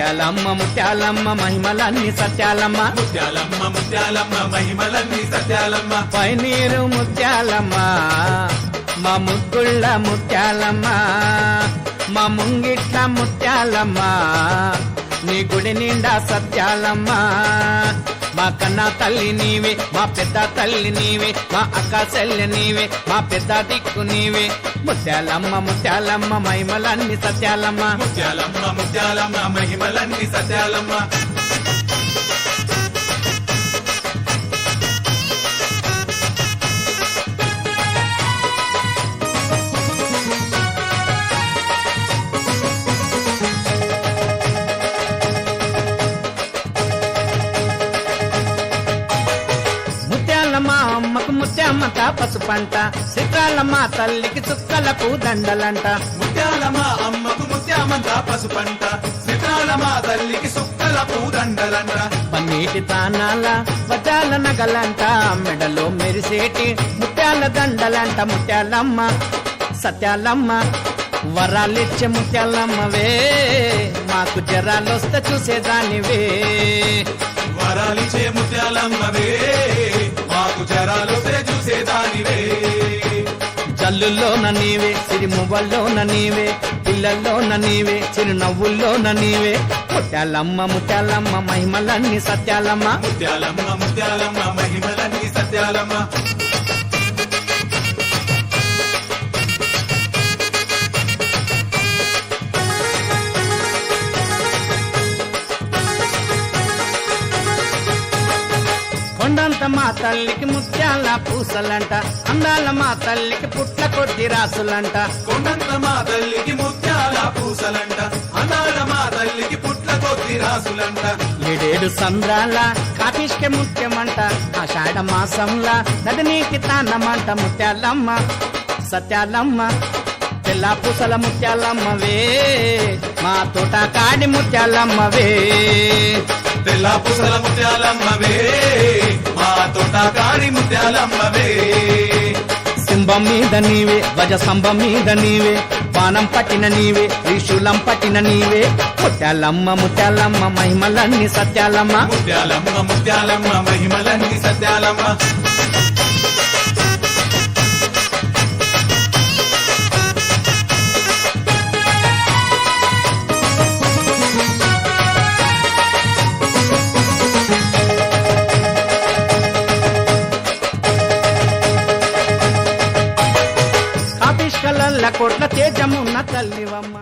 ముత్యాలమ్మ ముత్యాలమ్మ మహిమలన్నీ సత్యాలమ్మ. ముత్యాలమ్మ ముత్యాలమ్మ మహిమలన్నీ సత్యాలమ్మ. పైనీరు ముత్యాలమ్మ మా ముగ్గుళ్ళ ముత్యాలమ్మ మా ముంగిట్ల ముత్యాలమ్మ. నీ గుడి నిండా సత్యాలమ్మ. మా కన్నా తల్లి నీవే మా పెద్ద తల్లి నీవే మా అక్క చెల్లి నీవే మా పెద్ద దిక్కు నీవే. ముత్యాలమ్మ ముత్యాలమ్మ మహిమలన్నీ సత్యాలమ్మ. ముత్యాలమ్మ ముత్యాలమ్మ మహిమలన్నీ సత్యాలమ్మ. అమ్మకు ముత్యామ్మత పసుపంట చిత్రాలమ్మ తల్లికి చుక్కలకు దండలంట. ముత్యాలమ్మ అమ్మకు ముత్యామంత పసుపంట సితాలమ్మ తల్లికి సుక్కల పూదండలంట పన్నీటి తానాల వజాల నగలంట మెడలో మెరిసేటి ముత్యాల దండలంట. ముత్యాలమ్మ సత్యాలమ్మ వరాలిచ్చే ముత్యాలమ్మవే. మాకు జరాలొస్తే చూసేదానివే. వరాలిచే ముత్యాలమ్మవే. మాకు జరాలొస్తే చూసేదానివే జల్లుల్లోన నీవే సిరిమువ్వల్లోన నీవే పిల్లల్లోన నీవే చిరునవ్వుల్లోన నీవే. ముత్యాలమ్మ ముత్యాలమ్మ మహిమలన్నీ సత్యాలమ్మ. ముత్యాలమ్మ ముత్యాలమ్మ మహిమలన్నీ సత్యాలమ్మ. కొండంత మా తల్లికి ముత్యాల పూసలంట అందాల మా తల్లికి పుట్ల కొద్ది రాసులంట. కొండంత మా తల్లికి ముత్యాల పూసలంట అనాల మా తల్లికి పుట్ల కొద్ది రాసులంట. ఏడేడు సంద్రాల కాపిష్కే ముత్యమంట ఆషాఢ మాసంలా నదినీకి తానమంట ముత్యాలమ్మ సత్యాలమ్మ తెల్ల పూసల ముత్యాలమ్మవే మా తోట కాడి ముత్యాలమ్మవే. తెల్ల పూసల ముత్యాలమ్మవే. మా తోట కాడి ముత్యాలమ్మవే. సింహం మీద నీవే గజ స్తంభం మీద నీవే బాణం పట్టిన నీవే త్రిశూలం పట్టిన నీవే. ముత్యాలమ్మ ముత్యాలమ్మ మహిమలన్నీ సత్యాలమ్మ. ముత్యాలమ్మ ముత్యాలమ్మ మహిమలన్నీ సత్యాలమ్మ. కోట్ల తేజమున్న తల్లివమ్మ.